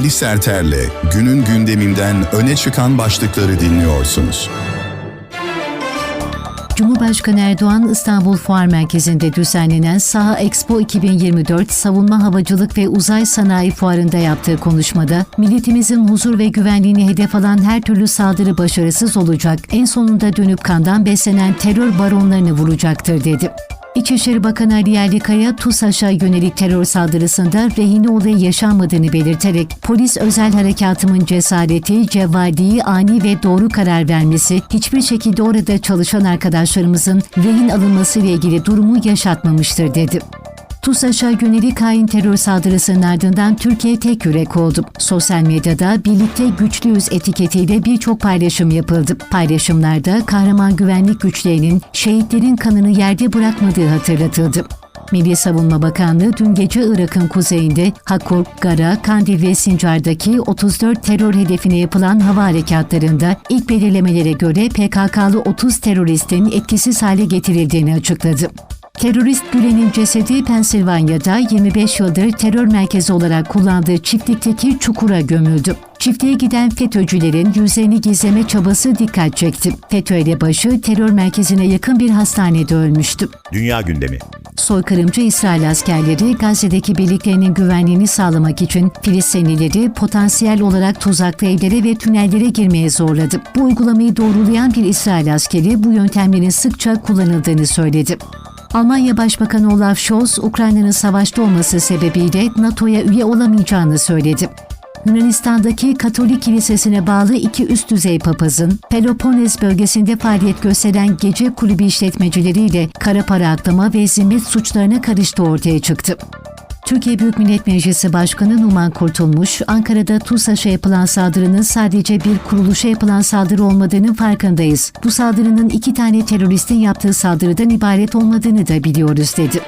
Ali Serter'le günün gündeminden öne çıkan başlıkları dinliyorsunuz. Cumhurbaşkanı Erdoğan İstanbul Fuar Merkezi'nde düzenlenen Saha Expo 2024 Savunma Havacılık ve Uzay Sanayi Fuarı'nda yaptığı konuşmada milletimizin huzur ve güvenliğini hedef alan her türlü saldırı başarısız olacak, en sonunda dönüp kandan beslenen terör baronlarını vuracaktır dedi. İçişleri Bakanı Ali Yerlikaya, TUSAŞ'a yönelik terör saldırısında rehine olayı yaşanmadığını belirterek polis özel harekatımın cesareti, cevvalliği, ani ve doğru karar vermesi hiçbir şekilde orada çalışan arkadaşlarımızın rehin alınması ile ilgili durumu yaşatmamıştır dedi. TUSAŞ'a yönelik hain terör saldırısının ardından Türkiye tek yürek oldu. Sosyal medyada birlikte güçlüyüz etiketiyle birçok paylaşım yapıldı. Paylaşımlarda kahraman güvenlik güçlerinin şehitlerin kanını yerde bırakmadığı hatırlatıldı. Milli Savunma Bakanlığı dün gece Irak'ın kuzeyinde Hakur, Gara, Kandil ve Sincar'daki 34 terör hedefine yapılan hava harekatlarında ilk belirlemelere göre PKK'lı 30 teröristin etkisiz hale getirildiğini açıkladı. Terörist Gülen'in cesedi Pensilvanya'da 25 yıldır terör merkezi olarak kullandığı çiftlikteki çukura gömüldü. Çiftliğe giden FETÖ'cülerin yüzlerini gizleme çabası dikkat çekti. FETÖ elebaşı terör merkezine yakın bir hastanede ölmüştü. Dünya gündemi. Soykırımcı İsrail askerleri Gazze'deki birliklerinin güvenliğini sağlamak için Filistinlileri potansiyel olarak tuzaklı evlere ve tünellere girmeye zorladı. Bu uygulamayı doğrulayan bir İsrail askeri bu yöntemlerin sıkça kullanıldığını söyledi. Almanya Başbakanı Olaf Scholz, Ukrayna'nın savaşta olması sebebiyle NATO'ya üye olamayacağını söyledi. Yunanistan'daki Katolik Kilisesi'ne bağlı iki üst düzey papazın Peloponnes bölgesinde faaliyet gösteren gece kulübü işletmecileriyle kara para aklama ve zimmet suçlarına karıştığı ortaya çıktı. Türkiye Büyük Millet Meclisi Başkanı Numan Kurtulmuş, Ankara'da TUSAŞ'a yapılan saldırının sadece bir kuruluşa yapılan saldırı olmadığının farkındayız. Bu saldırının iki tane teröristin yaptığı saldırıdan ibaret olmadığını da biliyoruz dedi.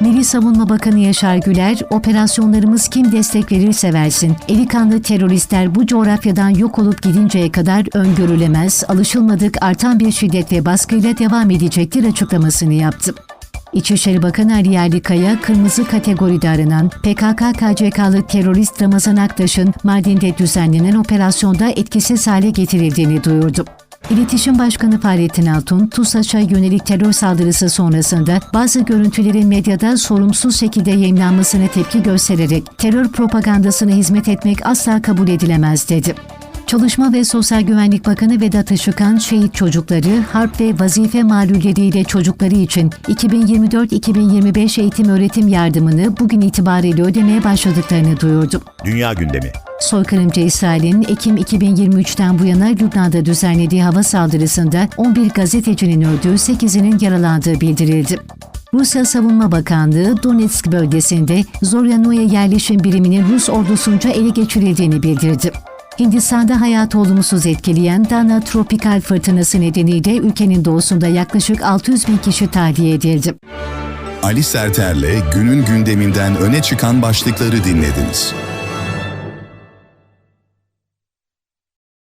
Milli Savunma Bakanı Yaşar Güler, operasyonlarımız kim destek verirse versin, eli kanlı teröristler bu coğrafyadan yok olup gidinceye kadar öngörülemez, alışılmadık artan bir şiddet ve baskıyla devam edecektir açıklamasını yaptı. İçişleri Bakanı Ali Yerlikaya, kırmızı kategoride aranan PKK-KCK'lı terörist Ramazan Aktaş'ın Mardin'de düzenlenen operasyonda etkisiz hale getirildiğini duyurdu. İletişim Başkanı Fahrettin Altun, TUSAŞ'a yönelik terör saldırısı sonrasında bazı görüntülerin medyada sorumsuz şekilde yayınlanmasına tepki göstererek terör propagandasına hizmet etmek asla kabul edilemez dedi. Çalışma ve Sosyal Güvenlik Bakanı Vedat Işıkhan, şehit çocukları, harp ve vazife mağluliyetiyle çocukları için 2024-2025 eğitim öğretim yardımını bugün itibariyle ödemeye başladıklarını duyurdu. Dünya gündemi. Soykırımcı İsrail'in Ekim 2023'ten bu yana Lübnan'da düzenlediği hava saldırısında 11 gazetecinin öldüğü 8'inin yaralandığı bildirildi. Rusya Savunma Bakanlığı Donetsk bölgesinde Zoryanoye yerleşim biriminin Rus ordusunca ele geçirildiğini bildirdi. Hindistan'da hayatı olumsuz etkileyen Dana tropikal fırtınası nedeniyle ülkenin doğusunda yaklaşık 600 bin kişi tahliye edildi. Ali Serter'le günün gündeminden öne çıkan başlıkları dinlediniz.